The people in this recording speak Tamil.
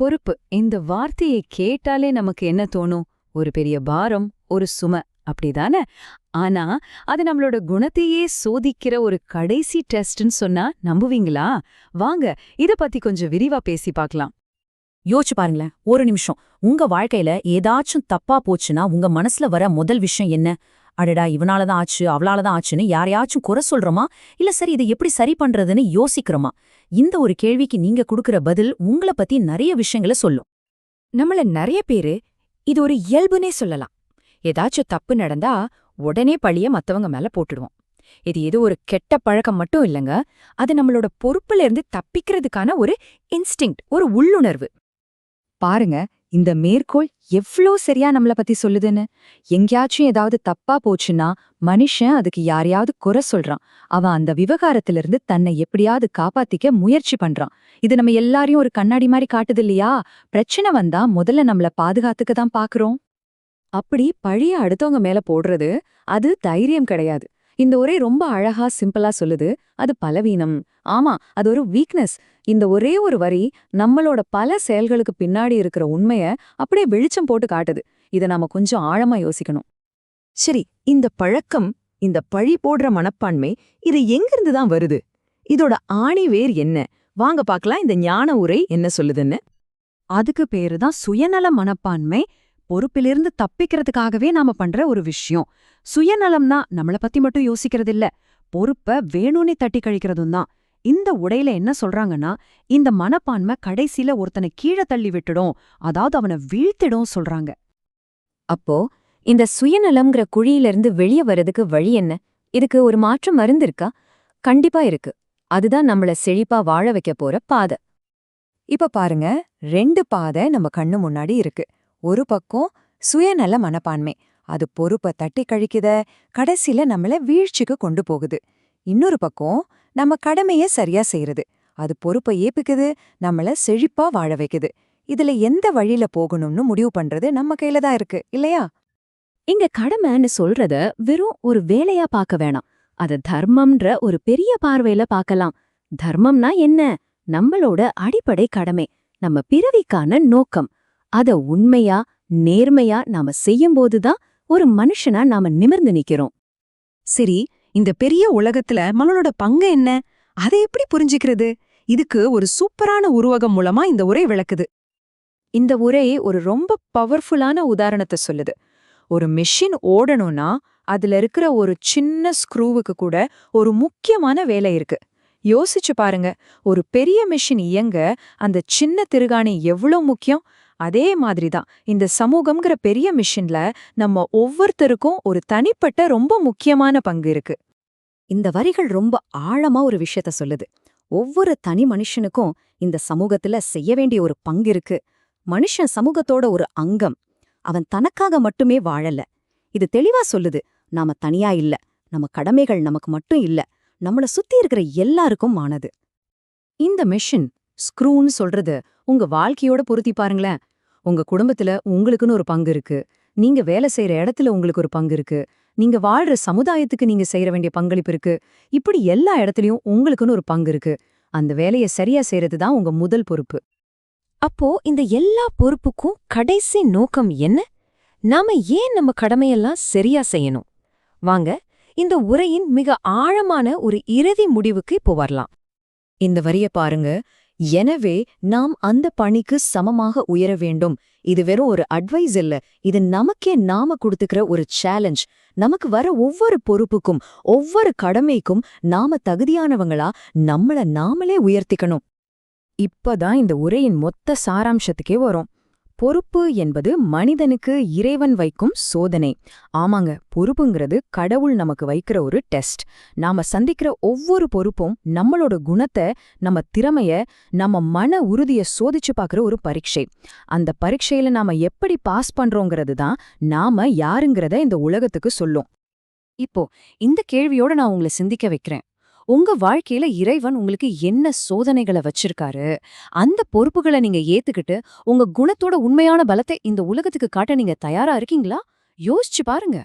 பொறுப்பு. இந்த வார்த்தையை கேட்டாலே நமக்கு என்ன தோணும்? ஒரு பெரிய பாரம் ஒரு சும. அப்படிதானே? ஆனா அது நம்மளோட குணத்தையே சோதிக்கிற ஒரு கடைசி டெஸ்ட்னு சொன்னா நம்புவீங்களா? வாங்க இத பத்தி கொஞ்சம் விரிவா பேசி பார்க்கலாம். யோசிச்சு பாருங்களேன் ஒரு நிமிஷம். உங்க வாழ்க்கையில ஏதாச்சும் தப்பா போச்சுன்னா உங்க மனசுல வர முதல் விஷயம் என்ன? அடடா இவனால தான் ஆச்சு அவளால தான் ஆச்சுன்னு யாரையாச்சும் குறை சொல்றோமா? இல்ல சரி இதை எப்படி சரி பண்றதுன்னு யோசிக்கிறோமா? இந்த ஒரு கேள்விக்கு நீங்க கொடுக்கற பதில் உங்கள பத்தி நிறைய விஷயங்களை சொல்லும். நம்மள நிறைய பேரு இது ஒரு இயல்புனே சொல்லலாம். ஏதாச்சும் தப்பு நடந்தா உடனே பழிய மத்தவங்க மேல போட்டுடுவோம். இது ஏதோ ஒரு கெட்ட பழக்கம் மட்டும் இல்லைங்க. அது நம்மளோட பொறுப்புல இருந்து தப்பிக்கிறதுக்கான ஒரு இன்ஸ்டிங்க்ட் ஒரு உள்ளுணர்வு. பாருங்க இந்த மேற்கோள் எவ்ளோ சரியா நம்மள பத்தி சொல்லுதுன்னு? எங்கேயாச்சும் ஏதாவது தப்பா போச்சுன்னா மனுஷன் அதுக்கு யாரையாவது குறை சொல்றான். அவன் அந்த விவகாரத்திலிருந்து தன்னை எப்படியாவது காப்பாத்திக்க முயற்சி பண்றான். இது நம்ம எல்லாரையும் ஒரு கண்ணாடி மாதிரி காட்டுது இல்லையா? பிரச்சனை வந்தா முதல்ல நம்மள பாதுகாத்துக்க தான் பாக்குறோம். அப்படி பழிய அடுத்தவங்க மேல போடுறது அது தைரியம் கிடையாது. இந்த ஒரே ரொம்ப அழகா சிம்பிளா சொல்லுது. அது பலவீனம். ஆமா அது ஒரு வீக்னஸ் இந்த ஒரே ஒரு வரி நம்மளோட பல செயல்களுக்கு பின்னாடி இருக்கிற உண்மைய அப்படியே வெளிச்சம் போட்டு காட்டுது. இத நாம கொஞ்சம் ஆழமா யோசிக்கணும். சரி இந்த பழக்கம் இந்த பழி போடுற மனப்பான்மை இது எங்கிருந்து தான் வருது? இதோட ஆணி வேர் என்ன? வாங்க பார்க்கலாம் இந்த ஞான உரை என்ன சொல்லுதுன்னு. அதுக்கு பேரு தான் சுயநல மனப்பான்மை. பொறுப்பிலிருந்து தப்பிக்கிறதுக்காகவே நாம பண்ற ஒரு விஷயம். சுயநலம்னா நம்மள பத்தி மட்டும் யோசிக்கிறது இல்ல பொறுப்ப வேணும்னே தட்டி கழிக்கிறதும் தான். இந்த உடையில என்ன சொல்றாங்கன்னா இந்த மனப்பான்மை கடைசில ஒருத்தனை கீழே தள்ளி விட்டுடும். அதாவது அவனை வீழ்த்திடும் சொல்றாங்க. அப்போ இந்த சுயநலம்ங்கிற குழியிலிருந்து வெளிய வர்றதுக்கு வழி என்ன? இதுக்கு ஒரு மாற்றம் மருந்து இருக்கா? கண்டிப்பா இருக்கு. அதுதான் நம்மள செழிப்பா வாழ வைக்க போற பாதை. இப்ப பாருங்க ரெண்டு பாதை நம்ம கண்ணு முன்னாடி இருக்கு. ஒரு பக்கம் சுயநல மனப்பான்மை. அது பொறுப்பை தட்டி கழிக்குத கடைசில நம்மள வீழ்ச்சிக்கு கொண்டு போகுது. இன்னொரு பக்கம் நம்ம கடமைய சரியா செய்யறது. அது பொறுப்பை ஏப்பிக்குது நம்மள செழிப்பா வாழ வைக்குது. இதுல எந்த வழியில போகணும்னு முடிவு பண்றது நம்ம கையில தான் இருக்கு இல்லையா? இங்க கடமைன்னு சொல்றத வெறும் ஒரு வேலையா பார்க்க வேணாம். அத தர்மம்ன்ற ஒரு பெரிய பார்வையில பார்க்கலாம். தர்மம்னா என்ன? நம்மளோட அடிப்படை கடமை நம்ம பிறவிக்கான நோக்கம். அத உண்மையா நேர்மையா நாம செய்யும்போதுதான் ஒரு மனுஷனா நாம நிமிர்ந்து நிக்கிறோம். சரி இந்த பெரிய உலகத்துல மனோட பங்கு என்ன? அதை எப்படி புரிஞ்சுக்கிறது? இதுக்கு ஒரு சூப்பரான உருவகம் மூலமா இந்த உரை விளக்குது. இந்த உரை ஒரு ரொம்ப பவர்ஃபுல்லான உதாரணத்தை சொல்லுது. ஒரு மெஷின் ஓடணும்னா அதுல இருக்கிற ஒரு சின்ன ஸ்க்ரூவுக்கு கூட ஒரு முக்கியமான வேலை இருக்கு. யோசிச்சு பாருங்க ஒரு பெரிய மெஷின் இயங்க அந்த சின்ன திருகாணி எவ்வளோ முக்கியம்? அதே மாதிரி தான் இந்த சமூகம்ங்கிற பெரிய மிஷின்ல நம்ம ஒவ்வொருத்தருக்கும் ஒரு தனிப்பட்ட ரொம்ப முக்கியமான பங்கு இருக்கு. இந்த வரிகள் ரொம்ப ஆழமா ஒரு விஷயத்த சொல்லுது. ஒவ்வொரு தனி மனுஷனுக்கும் இந்த சமூகத்துல செய்ய வேண்டிய ஒரு பங்கு இருக்கு. மனுஷன் சமூகத்தோட ஒரு அங்கம். அவன் தனக்காக மட்டுமே வாழல. இது தெளிவா சொல்லுது. நாம தனியா இல்ல. நம்ம கடமைகள் நமக்கு மட்டும் இல்ல. நம்மள சுத்தி இருக்கிற எல்லாருக்கும் ஆனது. இந்த மெஷின் ஸ்க்ரூன்னு சொல்றது உங்க வாழ்க்கையோட பொருத்தி பாருங்களேன். உங்க குடும்பத்துல உங்களுக்குன்னு ஒரு பங்கு இருக்கு. நீங்க வேலை செய்யற இடத்துல உங்களுக்கு ஒரு பங்கு இருக்கு. நீங்க வாழ்ற சமுதாயத்துக்கு நீங்க செய்யற வேண்டிய பங்களிப்பு இருக்கு. இப்படி எல்லா இடத்துலயும் உங்களுக்குன்னு ஒரு பங்கு இருக்கு. அந்த வேலைய சரியா செய்யறது தான் உங்க முதல் பொறுப்பு. அப்போ இந்த எல்லா பொறுப்புக்கும் கடைசி நோக்கம் என்ன? நாம ஏன் நம்ம கடமையெல்லாம் சரியா செய்யணும்? வாங்க இந்த உரையின் மிக ஆழமான ஒரு இறுதி முடிவுக்கு இப்போ வரலாம். இந்த வரிய பாருங்க எனவே நாம் அந்த பணிக்கு சமமாக உயர வேண்டும். இது வெறும் ஒரு அட்வைஸ் இல்ல. இது நமக்கே நாம கொடுத்துக்கிற ஒரு சேலஞ்ச் நமக்கு வர ஒவ்வொரு பொறுப்புக்கும் ஒவ்வொரு கடமைக்கும் நாம தகுதியானவங்களா நம்மள நாமளே உயர்த்திக்கணும். இப்பதான் இந்த உரையின் மொத்த சாராம்சத்துக்கே வரும். பொறுப்பு என்பது மனிதனுக்கு இறைவன் வைக்கும் சோதனை. ஆமாங்க பொறுப்புங்கிறது கடவுள் நமக்கு வைக்கிற ஒரு டெஸ்ட். நாம சந்திக்கிற ஒவ்வொரு பொறுப்பும் நம்மளோட குணத்தை நம்ம திறமைய நம்ம மன உறுதிய சோதிச்சு பார்க்குற ஒரு பரீட்சை. அந்த பரீட்சையில நாம எப்படி பாஸ் பண்றோங்கிறது தான் நாம யாருங்கிறத இந்த உலகத்துக்கு சொல்லும். இப்போ இந்த கேள்வியோட நான் உங்களை சிந்திக்க வைக்கிறேன். உங்க வாழ்க்கையில இறைவன் உங்களுக்கு என்ன சோதனைகளை வச்சிருக்காரு? அந்த பொறுப்புகளை நீங்க ஏத்துக்கிட்டு உங்க குணத்தோட உண்மையான பலத்தை இந்த உலகத்துக்கு காட்ட நீங்க தயாரா இருக்கீங்களா? யோசிச்சு பாருங்க.